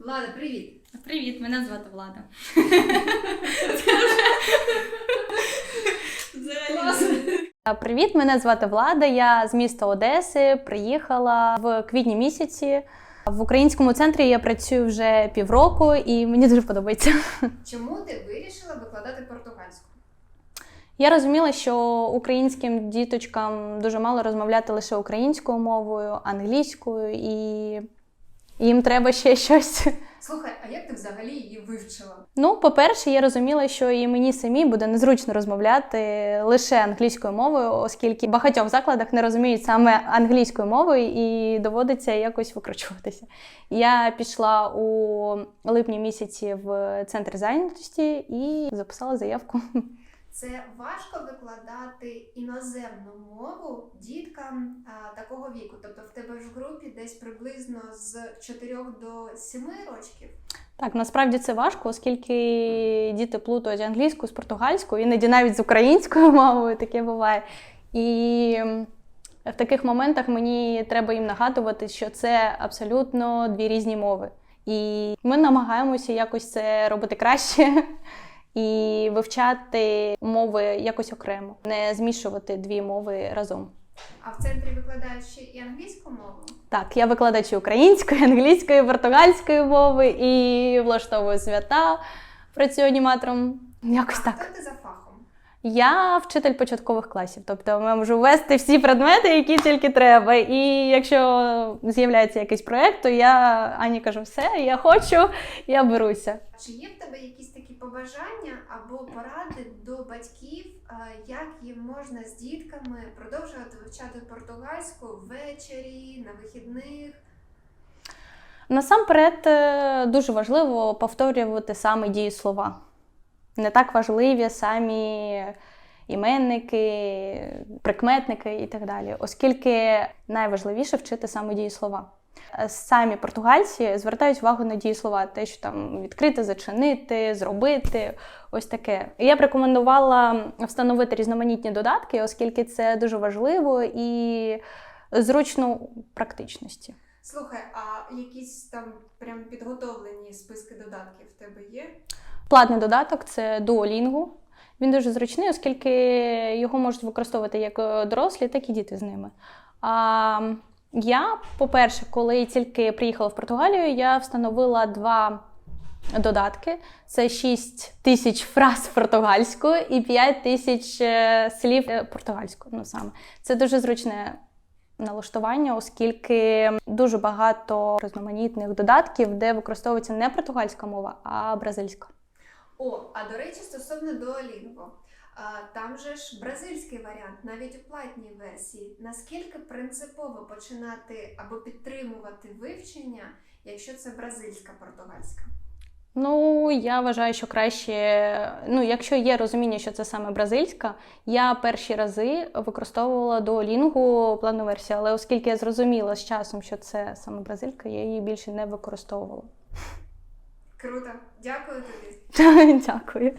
Влада, привіт! Привіт, мене звати Влада. Привіт, мене звати Влада. Я з міста Одеси. Приїхала в квітні місяці. В українському центрі я працюю вже півроку, і мені дуже подобається. Чому ти вирішила викладати португальську? Я розуміла, що українським діточкам дуже мало розмовляти лише українською мовою, англійською, і їм треба ще щось. Слухай, а як ти взагалі її вивчила? Ну, по-перше, я розуміла, що і мені самі буде незручно розмовляти лише англійською мовою, оскільки в багатьох закладах не розуміють саме англійською мовою і доводиться якось викручуватися. Я пішла у липні місяці в центр зайнятості і записала заявку. Це важко викладати іноземну мову діткам а, такого віку. Тобто в тебе ж в групі десь приблизно з 4 до 7 років. Так, насправді це важко, оскільки діти плутають англійську з португальською, іноді навіть з українською мовою таке буває. І в таких моментах мені треба їм нагадувати, що це абсолютно дві різні мови. І ми намагаємося якось це робити краще і вивчати мови якось окремо, не змішувати дві мови разом. А в центрі викладаєш ще і англійську мову. Так, я викладач української, англійської, португальської мови і влаштовую свята, працюю аніматором. Якось а так. хто ти за? Я вчитель початкових класів, тобто я можу вести всі предмети, які тільки треба. І якщо з'являється якийсь проєкт, то я Ані кажу, все, я хочу, я беруся. Чи є в тебе якісь такі побажання або поради до батьків, як їм можна з дітками продовжувати вивчати португальську ввечері, на вихідних? Насамперед, е, дуже важливо повторювати саме дієслова. Не так важливі самі іменники, прикметники і так далі, оскільки найважливіше вчити саме дієслова. Е, Самі португальці звертають увагу на дієслова, те, що там відкрити, зачинити, зробити, ось таке. Я б рекомендувала встановити різноманітні додатки, оскільки це дуже важливо і зручно у практичності. Слухай, а якісь там прям підготовлені списки додатків в тебе є? Платний додаток це Duolingo. Він дуже зручний, оскільки його можуть використовувати як е, дорослі, так і діти з ними. А я, по-перше, коли тільки приїхала в Португалію, я встановила два додатки: це 6 тисяч фраз португальською і 5 тисяч е, слів е, португальською. Ну саме це дуже зручне налаштування, оскільки дуже багато різноманітних додатків, де використовується не португальська мова, а бразильська. О, а до речі, стосовно Duolingo. Там же ж бразильський варіант, навіть у платній версії. Наскільки принципово починати або підтримувати вивчення, якщо це бразильська португальська? Ну, я вважаю, що краще, ну, якщо є розуміння, що це саме бразильська, я перші рази використовувала Duolingo платну версію, але оскільки я зрозуміла з часом, що це саме бразилька, я її більше не використовувала. Круто, дякую тобі. Дякую.